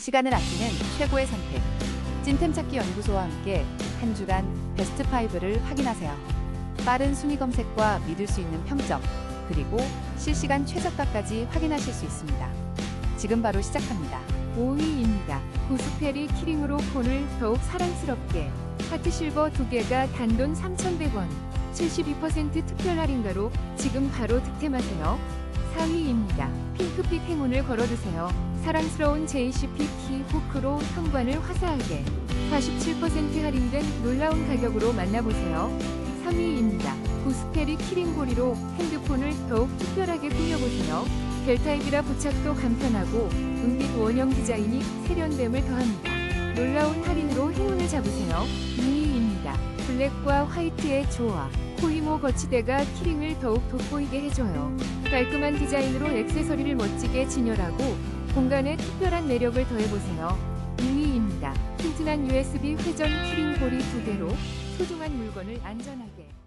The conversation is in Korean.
시간을 아끼는 최고의 선택. 찐템 찾기 연구소와 함께 한 주간 베스트 5를 확인하세요. 빠른 순위 검색과 믿을 수 있는 평점, 그리고 실시간 최저가까지 확인하실 수 있습니다. 지금 바로 시작합니다. 5위입니다. 고스페리 키링으로 폰을 더욱 사랑스럽게 하트 실버 두 개가 단돈 3,100원 72% 특별 할인가로 지금 바로 득템하세요. 4위입니다. 핑크빛 행운을 걸어두세요. 사랑스러운 JCP 키 후크로 현관을 화사하게 47% 할인된 놀라운 가격으로 만나보세요. 3위입니다. 고스페리 키링고리로 핸드폰을 더욱 특별하게 꾸며보세요. 벨타입이라 부착도 간편하고 은빛 원형 디자인이 세련됨을 더합니다. 놀라운 할인으로 행운을 잡으세요. 2위입니다. 블랙과 화이트의 조화. 코이모 거치대가 키링을 더욱 돋보이게 해줘요. 깔끔한 디자인으로 액세서리를 멋지게 진열하고 공간에 특별한 매력을 더해보세요. 2위입니다. 튼튼한 USB 회전 키링 고리 두 개로 소중한 물건을 안전하게